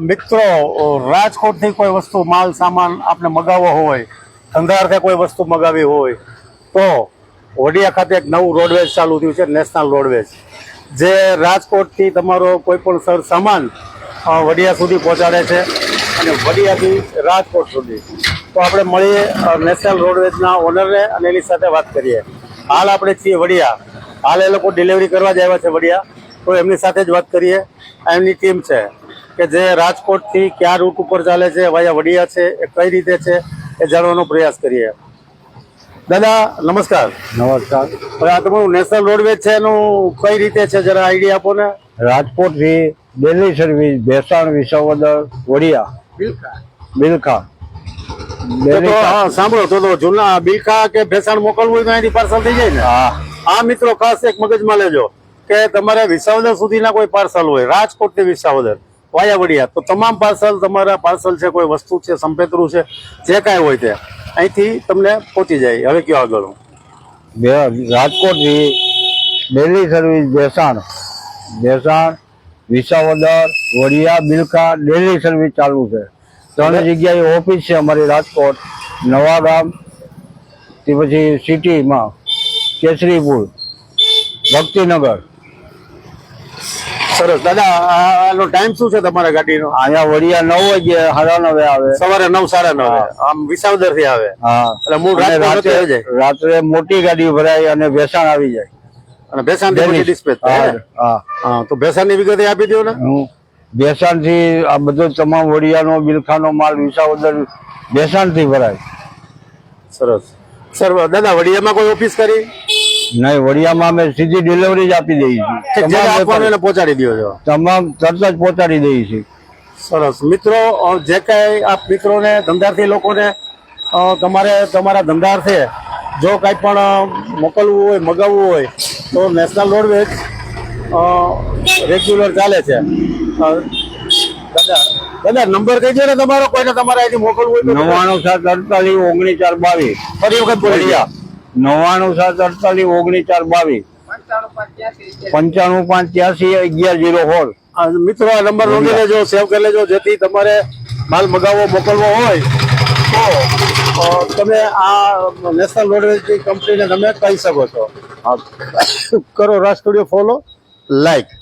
મિત્રો રાજકોટથી કોઈ વસ્તુ માલ સામાન આપણે મગાવવો હોય, ધંધાર્થે કોઈ વસ્તુ મગાવી હોય, તો વડિયા ખાતે એક નવું રોડવેજ ચાલુ થયું છે નેશનલ રોડવેજ જે રાજકોટથી તમારો કોઈ પણ સર સામાન વડિયા સુધી પહોંચાડે છે અને વડિયાથી રાજકોટ સુધી. તો આપણે મળીએ નેશનલ રોડવેજના ઓનરને અને એની સાથે વાત કરીએ. હાલ આપણે છીએ વડિયા. હાલ એ લોકો ડિલિવરી કરવા જ આવ્યા છે વડિયા. તો એમની સાથે જ વાત કરીએ. એમની ટીમ છે કે જે રાજકોટથી કયા રૂટ ઉપર ચાલે છે વાયા વડિયા છે એ કઈ રીતે છે એ જાણવાનો પ્રયાસ કરીએ. દાદા નમસ્કાર. નમસ્કાર. હવે આ તમારું નેશનલ રોડવેજ છે એનું કઈ રીતે છે જરા આઈડિયા આપો ને? રાજકોટથી દિલ્હી સર્વિસ ભેસાણ વિસાવદર વડિયા. બિલખા. સાંભળો તો જૂના બિલખા કે ભેસાણ મોકલવું હોય તો અહીંથી પાર્સલ થઈ જાય ને? હા. આ મિત્રો ખાસ એક મગજમાં લેજો. કે તમારે વિસાવદર સુધીના કોઈ પાર્સલ હોય રાજકોટથી વિસાવદર વાયા વડિયા તો તમામ પાર્સલ તમારા પાર્સલ છે કોઈ વસ્તુ છે સંપેતરું છે જે કાંઈ હોય તે અહીંથી તમને પહોંચી જાય. હવે કયો આગળ બે- રાજકોટથી service Bhesan Bhesan Visavadar Vadia Bilkha daily service ચાલુ છે. ત્રણ જગ્યાએ ઓફિસ છે અમારી રાજકોટ નવાગામ તે પછી સિટીમાં કેસરીપુર ભક્તિનગર. સરસ. દાદા આનો ટાઈમ શું છે તમારા ગાડીનો? અહીંયા વડિયા નવ વાગે સાડા નવે આવે. સવારે નવ સાડા નવ. આમ વિસાવદરથી આવે. હા. એટલે મૂળ રાત્રે રાત્રે મોટી ગાડી ભરાય અને ભેસાણ આવી જાય. અને ભેસાણથી ડિસ્પેચ હા હા. તો ભેસાણની વિગત આપી દો ને. ભેસાણથી આ બધો તમામ વડિયાનો બિલખાનો માલ વિસાવદર ભેસાણથી ભરાય. સરસ. સર દાદા વડિયામાં કોઈ ઓફિસ કરી? નહીં વડિયામાં અમે સીધી ડિલિવરી જ આપી દઈએ છીએ. તમામ પહોંચાડી દો છો. તમામ તરત જ પહોંચાડી દઈએ છીએ. સરસ. મિત્રો જે કાંઈ આપ મિત્રોને ધંધાર્થી લોકોને તમારે તમારા ધંધાર્થે જો કાંઈ પણ મોકલવું હોય મગાવવું હોય તો નેશનલ રોડવેજ રેગ્યુલર ચાલે છે. દાદા દાદા નંબર કહી દો ને તમારો કોઈને તમારે અહીંથી મોકલવું હોય તો. નવ્વાણું સાત અડતાલીસ ઓગણીસ ચાર બાવીસ. ફરી વખત બોલી વડિયા. નવ્વાણું સાત અડતાલીસ ઓગણીસ ચાર બાવીસ. પંચાણું પાંચ ત્યાસી અગિયાર જીરો ફોર મિત્રો આ નંબર નોંધી લેજો સેવ કરી લેજો જેથી તમારે માલ મગાવવો મોકલવો હોય તો તમે આ નેશનલ રોડવેજની કંપનીને તમે કહી શકો છો. કરો રાજ સ્ટુડિયો ફોલો લાઈક.